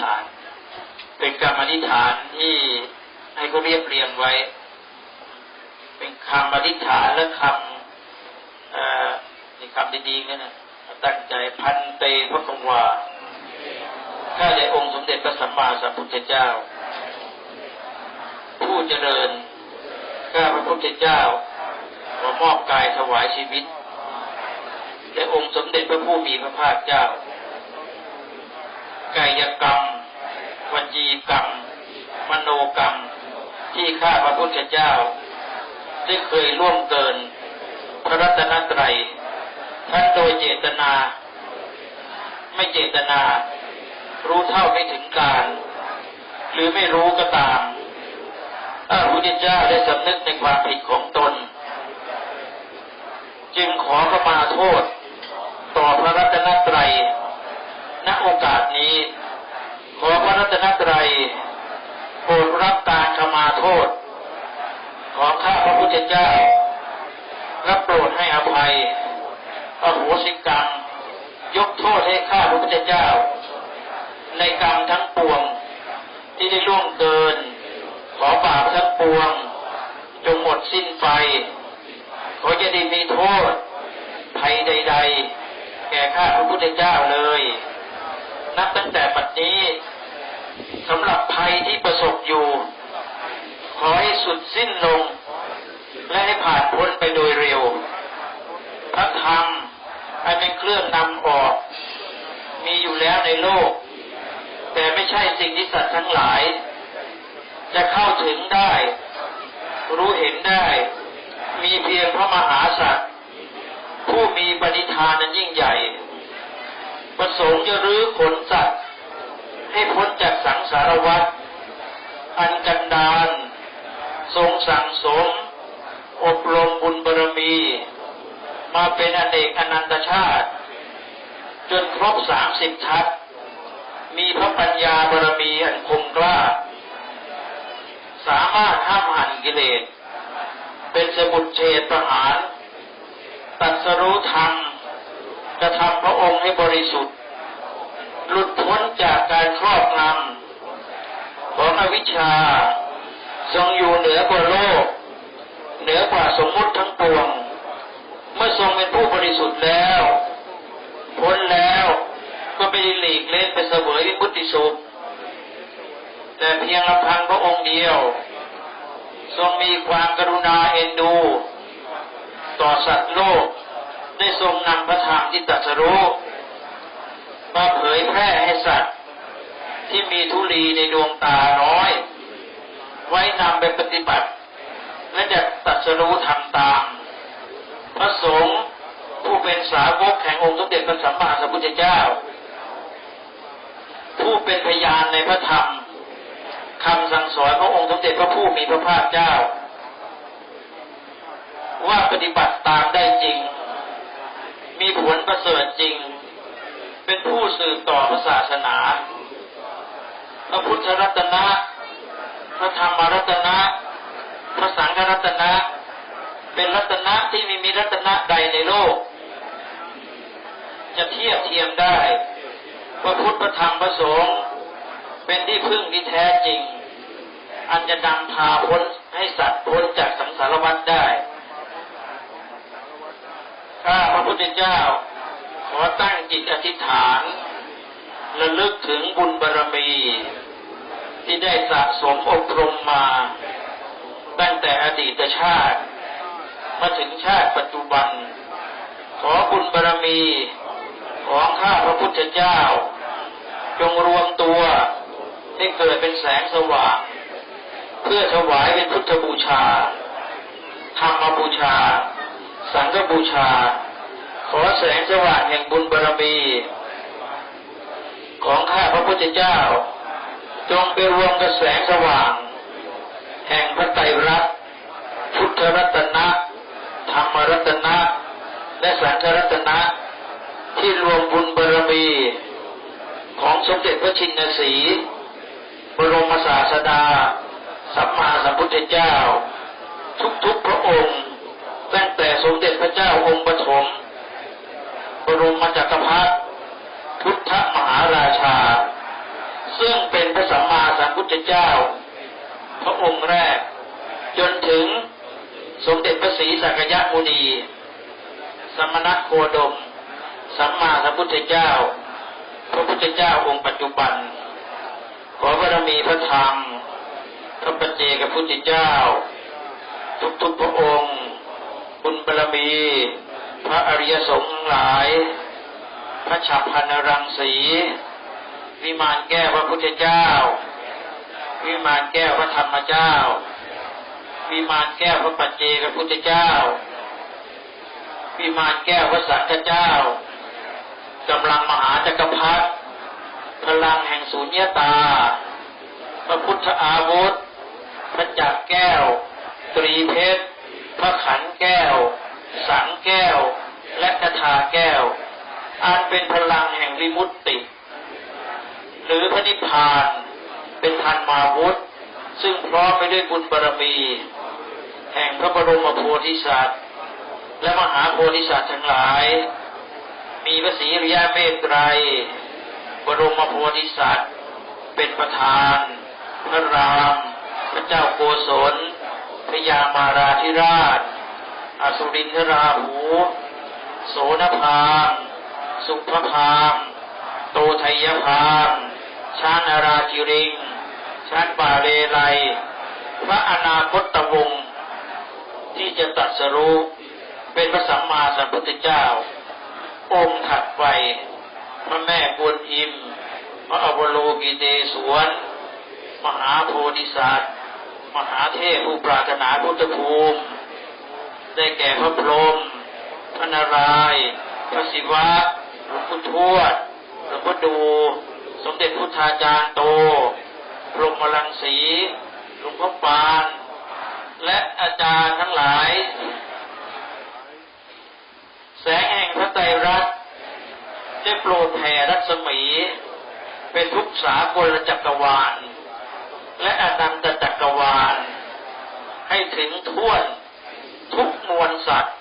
ฐาน เป็นคำอธิษฐานที่ให้เขาเรียบเรียงไว้ เป็นคำอธิษฐานและคำนี่คำดีๆนั่นนะตั้งใจพันเตพระกวาข้าแต่องค์สมเด็จพระสัมมาสัมพุทธเจ้า ผู้เจริญข้าพระพุทธเจ้าขอมอบกายถวายชีวิตแด่องค์สมเด็จพระผู้มีพระภาคเจ้า กายกรรมวจีกรรม มโนกรรม ที่ข้าพระพุทธเจ้า ได้เคยล่วงเกิน พระรัตนตรัยท่านโดยเจตนา ไม่เจตนา รู้เท่าไม่ถึงการ หรือไม่รู้ก็ตามถ้าพระพุทธเจ้าได้สำนึกในความผิดของตน จึงขอขมาโทษ ต่อพระรัตนตรัย ณโอกาสนี้ ขอพระรัตนตรัยโปรดรับการขมาโทษ ของข้าพระพุทธเจ้ารับโปรดให้อภัยอโหสิกรรมยกโทษให้ข้าพระพุทธเจ้า ในกรรมทั้งปวงที่ได้ล่วงเกิน ขอบาปทั้งปวง จงหมดสิ้นไป ขอจะได้มีโทษภัยใด ๆ แก่ข้าพระพุทธเจ้าเลย นับตั้งแต่ปัจนี้สำหรับภัยที่ประสบอยู่ ขอให้สุดสิ้นลง และให้ผ่านพ้นไปโดยเร็ว พระธรรมอันเป็นเครื่องนำออก มีอยู่แล้วในโลก แต่ไม่ใช่สิ่งที่สัตว์ทั้งหลาย จะเข้าถึงได้ รู้เห็นได้ มีเพียงพระมหาสัตว์ผู้มีปณิธานนั้นยิ่งใหญ่ ประสงค์จะรื้อขนสัตว์ ให้พ้นจากสังสารวัฏอันกันดานทรงสั่งสม อบรมบุญบารมี มาเป็นอเนกอนันตชาติ จนครบสามสิบทัศมีพระปัญญาบารมีอันคงกล้า สามารถห้ามหันกิเลส เป็นสมุดเฉดประหาร ตัดสรู้ธรรม ระทำพระองค์ให้บริสุทธิ์ หลุดพ้นจากการครอบงำของอวิชชา ทรงอยู่เหนือกว่าโลก เหนือกว่าสมมุติทั้งปวง เมื่อทรงเป็นผู้บริสุทธิ์แล้ว พ้นแล้วก็ไม่ได้หลีกเล่นไปเสวยวิมุตติสุข แต่เพียงลำพังพระองค์เดียว ทรงมีความกรุณาเอ็นดู ต่อสัตว์โลก ได้ทรงนำพระธรรมที่ตรัสรู้มาเผยแพร่ให้สัตว์ ที่มีทุลีในดวงตาน้อย ไว้นำไปปฏิบัติ และจะตรัสรู้ทำตาม พระสงฆ์ผู้เป็นสาวกแห่งองค์สมเด็จพระสัมมาสัมพุทธเจ้า ผู้เป็นพยานในพระธรรมคำสั่งสอนขององค์สมเด็จพระผู้มีพระภาคเจ้า ว่าปฏิบัติตามได้จริง มีผลประเสริฐจริง เป็นผู้สืบต่อพระศาสนา พระพุทธรัตนะ พระธรรมรัตนะ พระสังฆรัตนะ เป็นรัตนะที่ไม่มีรัตนะใดในโลก จะเทียบเทียมได้ว่าพุทธพระธรรมพระสงฆ์เป็นที่พึ่งที่แท้จริง อันจะนำพาพ้นให้สัตว์พ้นจากสังสารวัฏได้ ข้าพระพุทธเจ้า ขอตั้งจิตอธิษฐานระลึกถึงบุญบารรมี ที่ได้สะสมอบรมมา ตั้งแต่อดีตชาติ มาถึงชาติปัจจุบัน ขอบุญบารรมีของข้าพระพุทธเจ้า จงรวมตัวให้เกิดเป็นแสงสว่าง เพื่อถวายเป็นพุทธบูชาธรรมบูชา สังฆบูชา ขอแสงสว่างแห่งบุญบารมี ของข้าพระพุทธเจ้า จงไปรวมกับแสงสว่าง แห่งพระไตรรัตน์พุทธรัตนะธรรมรัตนะ และสังฆรัตนะ ที่รวมบุญบารมี ของสมเด็จพระชินสีบรมศาสดา สัมมาสัมพุทธเจ้า ทุกๆพระองค์ ตั้งแต่สมเด็จพระเจ้าองค์ปฐมบรมจักรพรรดิพุทธมหาราชา ซึ่งเป็นพระสัมมาสัมพุทธเจ้า พระองค์แรก จนถึงสมเด็จพระศรีสักยมุนี สมณโคดม สัมมาสัมพุทธเจ้า พระพุทธเจ้าองค์ปัจจุบัน ขอบารมีพระธรรม พระปัจเจกพุทธเจ้า ทุกๆพระองค์ บุญบารมี พระอริยสงฆ์หลาย พระฉับพันรังสี วิมานแก้วพระพุทธเจ้า วิมานแก้วพระธรรมเจ้า วิมานแก้วพระปัจเจกพุทธเจ้า วิมานแก้วพระสังฆเจ้ากำลังมหาจักรพรรดิพลังแห่งสูญญตา พระพุทธอาวุธ พระจักรแก้ว ตรีเพชร พระขันแก้ว สังแก้ว และกถาแก้ว อันเป็นพลังแห่งวิมุตติ หรือพระนิพพานเป็นทันมาวุธ ซึ่งพร้อมไปด้วยบุญบารมี แห่งพระบรมโพธิสัตว์ และมหาโพธิสัตว์ทั้งหลาย มีพระศรีริยเมตไตรบรมโพธิสัตว์ เป็นประธาน พระราม พระเจ้าโกศล พยามาราธิราช อสุรินทราหู โสนพามสุภพามโตไทยพามชานาราจิริงชานป่าเลไลพระอนาคตวงศ์ที่จะตัดสรู้เป็นพระสัมมาสัมพุทธเจ้า องค์ถัดไป พระแม่กวนอิม พระอวโลกิเตศวน มหาโพธิสัตว์ มหาเทพผู้ปรารถนาพุทธภูมิ ได้แก่พระพรหมพระนารายณ์พระศิวะหลวงพุททวดหลวงพ่อดู สมเด็จพุทธาจารย์โตพรหมลังสีหลวงพ่อปาน และอาจารย์ทั้งหลาย แสงแห่งพระไตรรัตน์ได้โปรดแผ่รัศมี เป็นทุกสากลจักรวาล และอนันตจักรวาล ให้ถึงท่วนทุกมวลสัตว์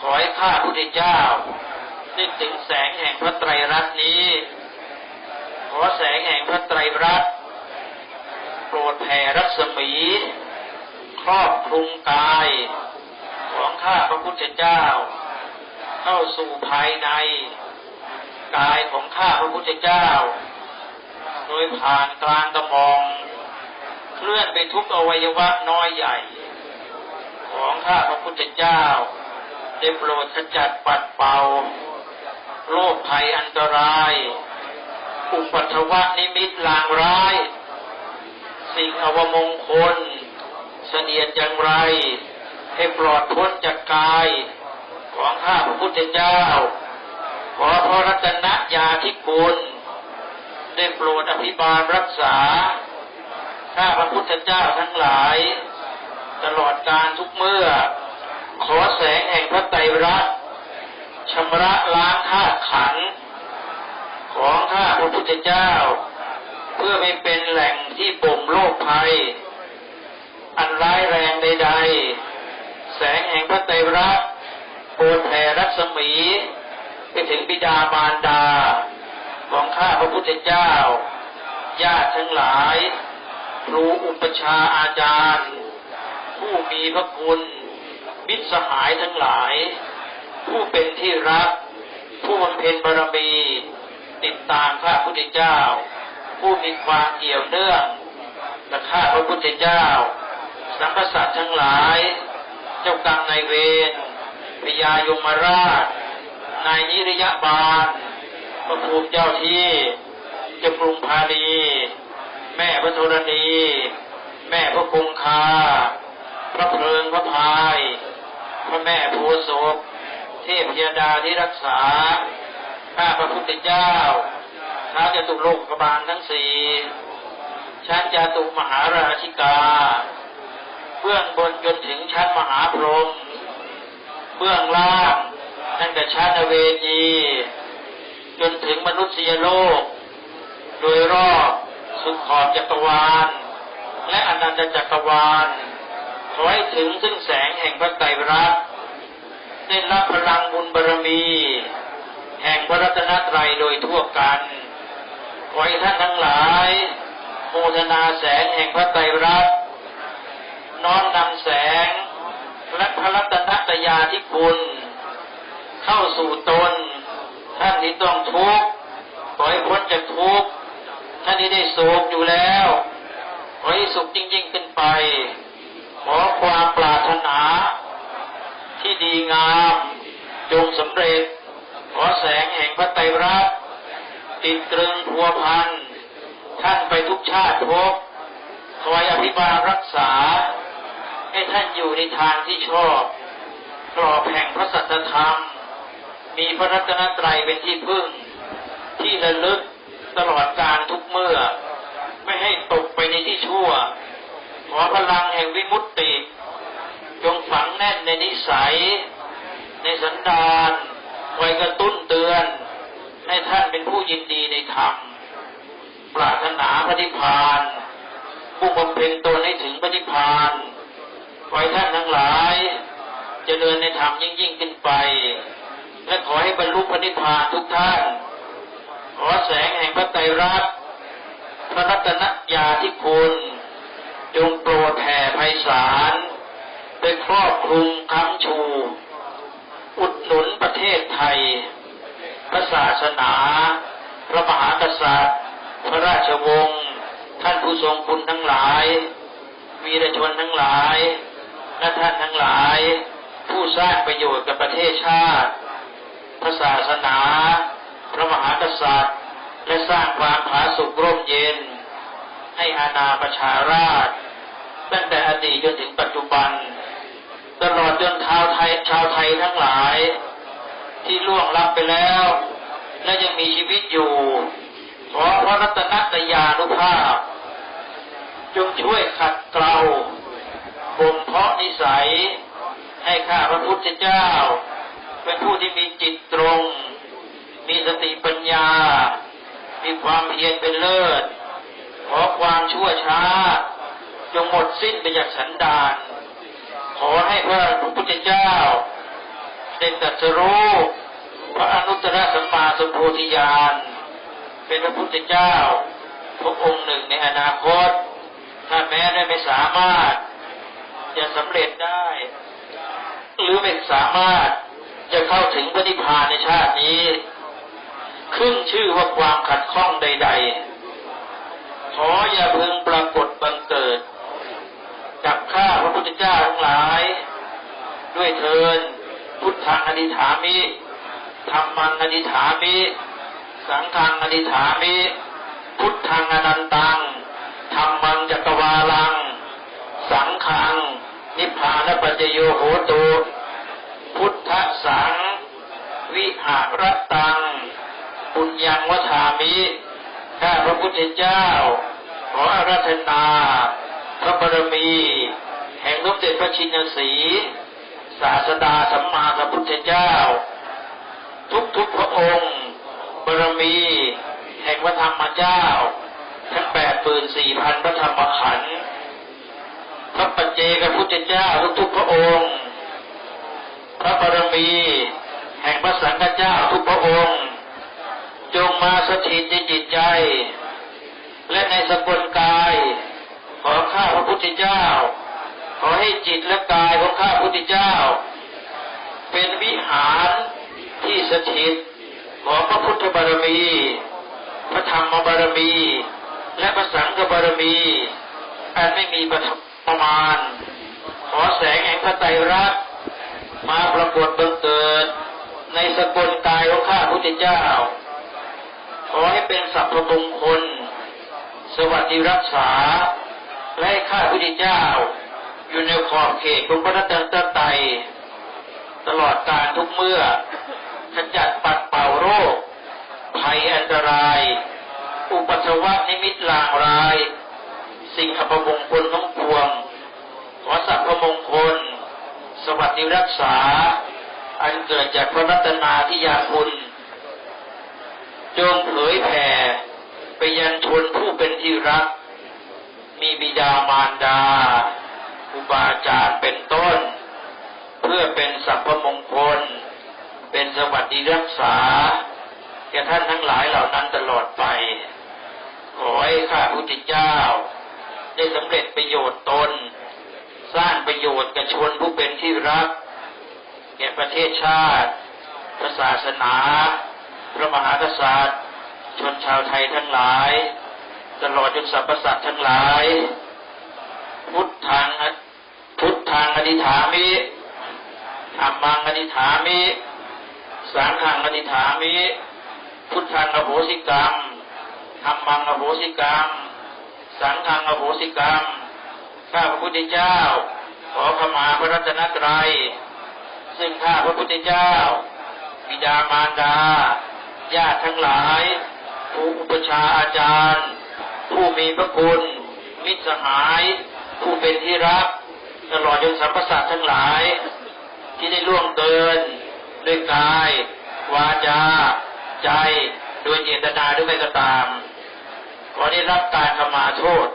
ขอให้ข้าพุทธเจ้าได้ถึงแสงแห่งพระไตรรัตน์นี้ ขอแสงแห่งพระไตรรัตน์โปรดแผ่รัศมี ครอบคลุมกาย ของข้าพระพุทธเจ้า เข้าสู่ภายใน กายของข้าพระพุทธเจ้า โดยผ่านกลางกระหมอง เคลื่อนไปทุกอวัยวะน้อยใหญ่ ของข้าพระพุทธเจ้าได้โปรดขจัดปัดเป่าโรคภัยอันตราย อุปัทวะนิมิตลางร้าย สิ่งอวมงคล เสนียดอย่างไร ให้ปลอดพ้นจากกาย ของข้าพระพุทธเจ้า ขอพระรัตนญาธิคุณได้โปรดอภิบาลรักษา ข้าพระพุทธเจ้าทั้งหลาย ตลอดการทุกเมื่อ ขอแสงแห่งพระไตรรัตน์ชำระล้างธาตุขันธ์ของข้าพระพุทธเจ้า เพื่อไม่เป็นแหล่งที่บ่มโรคภัย อันร้ายแรงใดๆ แสงแห่งพระไตรรัตน์โปรดแผ่รัศมี ไปถึงบิดามารดา ของข้าพระพุทธเจ้า ญาติทั้งหลาย ครูอุปชาอาจารย์ ผู้มีพระคุณมิตรสหายทั้งหลาย ผู้เป็นที่รัก ผู้บำเพ็ญบารมี ติดตามข้าพุทธเจ้า ผู้มีความเกี่ยวเนื่องและข้าพระพุทธเจ้าสัมพสัตว์ทั้งหลาย เจ้ากรรมนายเวรพญายมราช นายนิรยบาลพระภูมิเจ้าที่เจ้ากรุงพาลี แม่พระธรณี แม่พระคงคา พระเพลิงพระพาย พระแม่โพธิ์ศพเทพยดาที่รักษา ข้าพระพุทธเจ้าท้าวจตุโลกบาลทั้งสี่ชั้นจาตุมหาราชิกา เบื้องบนจนถึงชั้นมหาพรหม เบื้องล่างตั้งแต่ชั้นอเวจี จนถึงมนุษยโลก โดยรอบ สุดขอบจักรวาล และอนันตจักรวาลขอให้ถึงซึ่งแสงแห่งพระไตรรัตน์ได้รับพลังบุญบารมี แห่งพระรัตนตรัยโดยทั่วกันขอให้ท่านทั้งหลายโมทนาแสงแห่งพระไตรรัตน์น้อมนำแสงและพระรัตนตรยาธิคุณเข้าสู่ตน ท่านที่ต้องทุกข์ขอให้พ้นจากทุกข์ ท่านที่ได้สุขอยู่แล้วขอให้สุขจริงๆขึ้นไป ขอความปรารถนา ที่ดีงามจงสำเร็จ ขอแสงแห่งพระไตรรัตน์ติดตรึงพัวพัน ท่านไปทุกชาติภพคอยอภิบาลรักษา ให้ท่านอยู่ในทางที่ชอบกรอบแห่งพระสัจธรรม มีพระรัตนตรัยเป็นที่พึ่ง ที่ระลึก ตลอดการทุกเมื่อ ไม่ให้ตกไปในที่ชั่ว ขอพลังแห่งวิมุตติ จงฝังแน่นในนิสัย ในสันดานไว้กระตุ้นเตือน ให้ท่านเป็นผู้ยินดีในธรรม ปรารถนาพระนิพพาน ผู้บำเพ็ญตนให้ถึงพระนิพพาน ไว้ท่านทั้งหลายจเจริญในธรรมยิ่งยิ่งขึ้นไป และขอให้บรรลุพระนิพพานทุกท่านขอแสง พระไตรรัตน์พระรัตนญาธิคุณ จงโปรดแผ่ไพศาลไปครอบคลุมค้ำชู อุดหนุนประเทศไทย พระศาสนา พระมหากษัตริย์ พระราชวงศ์ท่านผู้ทรงคุณทั้งหลาย วีรชนทั้งหลายและท่านทั้งหลาย ผู้สร้างประโยชน์กับประเทศชาติ พระศาสนา พระมหากษัตริย์ และสร้างความผาสุกร่มเย็น ให้อาณาประชาราช ตั้งแต่อดีตจนถึงปัจจุบัน ตลอดจนชาวไทยชาวไทยทั้งหลาย ที่ล่วงลับไปแล้ว และยังมีชีวิตอยู่ ขอพระรัตนตยานุภาพ จงช่วยขัดเกลาบ่มเพาะนิสัย ให้ข้าพระพุทธเจ้า เป็นผู้ที่มีจิตตรง มีสติปัญญา มีความเพียรเป็นเลิศ ขอความชั่วช้า จงหมดสิ้นไปจากสันดาน ขอให้พระพุทธเจ้าได้ตรัสรู้พระอนุตตรสัมมาสัมโพธิญาณ เป็นพระพุทธเจ้าพระองค์หนึ่งในอนาคต ถ้าแม้ได้ไม่สามารถ จะสำเร็จได้ หรือไม่สามารถจะเข้าถึงพระนิพพานในชาตินี้ ขึ้นชื่อว่าความขัดข้องใด ๆ ขออย่าพึงปรากฏบังเกิด กับข้าพระพุทธเจ้าทั้งหลาย ด้วยเทินพุทธังอธิษฐามิธรรมังอธิษฐามิ สังฆังอธิษฐามิ พุทธังอนันตังธรรมังจักรวาลัง สังฆัง นิพพานปัจจโยโหตุ พุทธสัง วิหารตัง ปุญญังวทามิข้าพระพุทธเจ้า ขออาราธนา พระบารมี แห่งสมเด็จพระชินสีศาสดาสัมมาสัมพุทธเจ้า ทุกๆพระองค์บารมี แห่งพระธรรมเจ้า ทั้งแปดปืนสี่พันพระธรรมขันธ์พระปัจเจกพุทธเจ้าทุกๆพระองค์ พระบารมี แห่งพระสังฆเจ้าทุกพระองค์ จงมาสถิตในจิตใจ และในสกุลกาย ขอข้าพระพุทธเจ้า ขอให้จิตและกายของข้าพระพุทธเจ้า เป็นวิหารที่สถิตของพระพุทธบารมี พระธรรมบารมี และพระสังฆบารมี อันไม่มีประมาณ ขอแสงแห่งพระไตรรัตน์มาปรากฏบังเกิด ในสกุลกายของข้าพระพุทธเจ้า ขอให้เป็นสัพพมงคล สวัสดิรักษา และให้ข้าพุทธเจ้า อยู่ในขอบเขตของพระรัตนตรัยตลอดการทุกเมื่อขจัดปัดเป่าโรค ภัยอันตราย อุปัสวะนิมิตลางราย สิ่งอัปมงคลทั้งปวง ขอสัพพมงคล สวัสดิรักษา อันเกิดจากพระรัตนาที่ยาคุณ จงเผยแผ่ไปยังชนผู้เป็นที่รัก มีบิดามารดาครูบาอาจารย์เป็นต้น เพื่อเป็นสัพพมงคล เป็นสวัสดิรักษาแก่ท่านทั้งหลายเหล่านั้นตลอดไป ขอให้ข้าพุทธเจ้า ได้สำเร็จประโยชน์ตน สร้างประโยชน์กับชนผู้เป็นที่รัก แก่ประเทศชาติศาสนา พระมหากษัตริย์ ชนชาวไทยทั้งหลาย ตลอดจนสรรพสัตว์ทั้งหลาย พุทธังพุทธังอธิษฐามิธรรมังอธิษฐามิ สังฆังอธิษฐามิ พุทธังอโหสิกรรมธรรมังอโหสิกรรม สังฆังอโหสิกรรม ข้าพระพุทธเจ้า ขอขมาพระรัตนตรัย ซึ่งข้าพระพุทธเจ้าบิดามารดา ญาติทั้งหลายผู้อุปชาอาจารย์ ผู้มีพระคุณ มิตรสหาย ผู้เป็นที่รัก ตลอดจนสรรพสัตว์ทั้งหลาย ที่ได้ล่วงเกินด้วยกาย วาจา ใจโดยเจตนาหรือไม่ก็ตามขอได้รับการขมาโทษ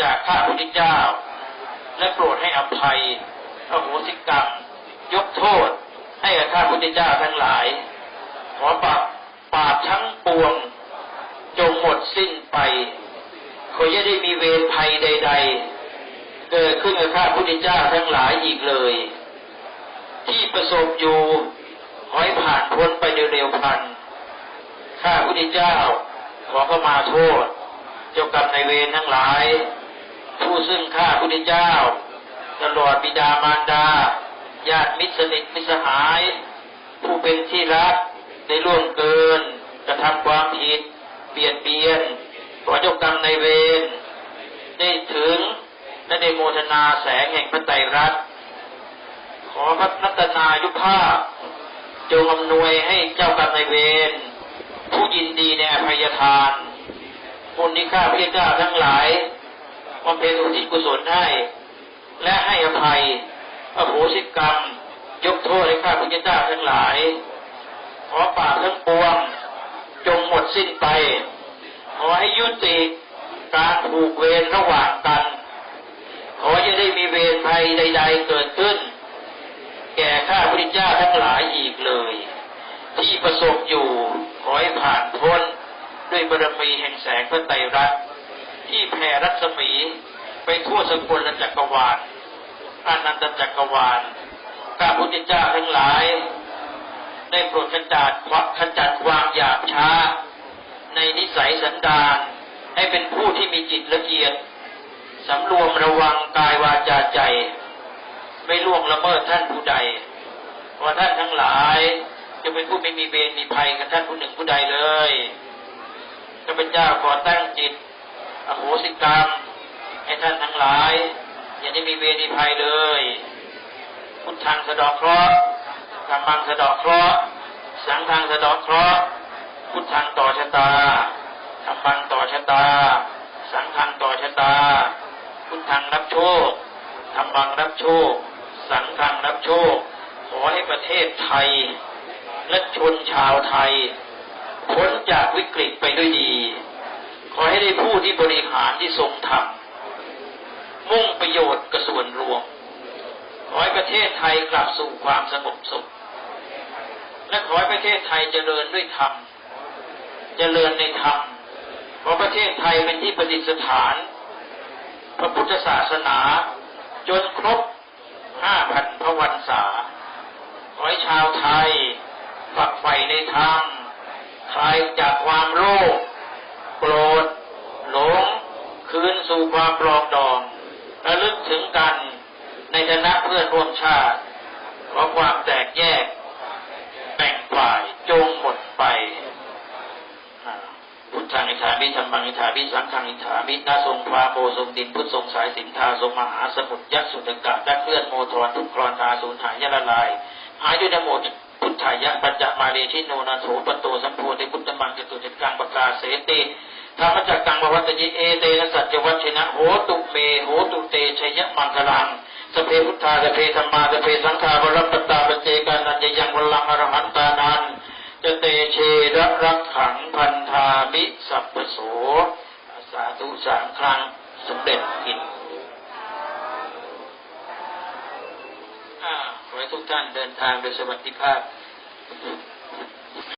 จากข้าพระพุทธเจ้า และโปรดให้อภัยอโหสิกรรม ยกโทษ ให้กับข้าพุทธเจ้าทั้งหลาย ขอปราบบาปทั้งปวง จงหมดสิ้นไปขออย่าได้มีเวรภัยใด ๆ เกิดขึ้นกับข้าพุทธเจ้าทั้งหลายอีกเลย ที่ประสบอยู่ขอให้ผ่านพ้นไปเร็วๆพันข้าพุทธเจ้า ขอเข้ามาโทษเจ้ากรรมในเวรทั้งหลาย ผู้ซึ่งข้าพุทธเจ้า ตลอดบิดามารดา ญาติมิตรสนิทมิสหาย ผู้เป็นที่รักได้ล่วงเกินกระทำความผิดเบียดเบียนขอเจ้ากรรมในเวรได้ถึงและได้โมทนาแสงแห่งพระไตรรัตน์ขอพระรัตนายุภาพจงอำนวยให้เจ้ากรรมในเวรผู้ยินดีในอภัยทานคนที่ข้าพระเจ้าทั้งหลายบำเพ็ญอุทิศกุศลให้ และให้อภัย อโหสิกรรม ยกโทษให้ข้าพระเจ้าทั้งหลาย ขอปราทั้งปวง จงหมดสิ้นไป ขอให้ยุติการผูกเวรระหว่างกัน ขออย่าได้มีเวรภัยใด ๆ เกิดขึ้น แก่ข้าพระเจ้าทั้งหลายอีกเลย ที่ประสบอยู่ ขอให้ผ่านพ้นด้วยบารมีแห่งแสงพระไตรรัตน์ที่แผ่รัศมีไปทั่วสกลจักรวาล อานันตจักรวาลข้าพุทธเจ้าทั้งหลาย ได้โปรดขจัดขจัดความหยาบช้า ในนิสัยสันดานให้เป็นผู้ที่มีจิตละเอียดสำรวมระวังกายวาจาใจ ไม่ล่วงละเมิดท่านผู้ใดเพราะท่านทั้งหลายจะเป็นผู้ไม่มีเวรมีภัยกับท่านผู้หนึ่งผู้ใดเลยข้าพเจ้าขอตั้งจิต อโหสิกรรม ให้ท่านทั้งหลาย เวรมีภัยเลย พุทธังสะดอกเคราะห์ธรรมังสะดอกเคราะห์สังฆังสะดอกเคราะห์พุทธังต่อชะตาธรรมังต่อชะตา สังฆังต่อชะตา พุทธังรับโชคธรรมังรับโชค สังฆังรับโชค ขอให้ประเทศไทยและชนชาวไทยพ้นจากวิกฤตไปด้วยดี ขอให้ได้ผู้ที่บริหารที่ทรงธรรม มุ่งประโยชน์กับส่วนรวม ขอให้ประเทศไทยกลับสู่ความสงบสุข และขอให้ประเทศไทยเจริญด้วยธรรม เจริญในธรรมขอประเทศไทยเป็นที่ประดิษฐาน พระพุทธศาสนา จนครบห้าพันพระวันษา ขอให้ชาวไทยฝักใฝ่ในธรรมคลายจากความโลภโกรธหลงคืนสู่ความปลองดอง ระลึกถึงกันในฐานะเพื่อนร่วมชาติขอความแตกแยก แบ่งฝ่ายจงหมดไปพุทธังอิทามิธรรมังอิทามิสังฆังอิทามินาทรงพาโมทรงดินพุทธทรงสายสินทาทรงมหาสมุทรยักษ์สุตกะยักเคลื่อนโมทรทุกครอนทาสูญหายยะละลายหายด้วยนโมพุทธายะปัญจมาเรชิโนนาโถปโตสัมโพธิพุทธมังจตุจักกังปกาเสติ ธรรมจักกังบวัตยิเอเตนะสัจจวัชนะโหตุเมโหตุเตชยมังคลังสเพพุทธาสเพธรรมาสเพสังฆาบรัปตาปเจกานันยยังวลังอรหันตานันจะเตเชระรักขังพันธามิสัพพโสสาธุสามครั้งสำเร็จกินขอให้ทุกท่านเดินทางโดยสวัสดิภาพ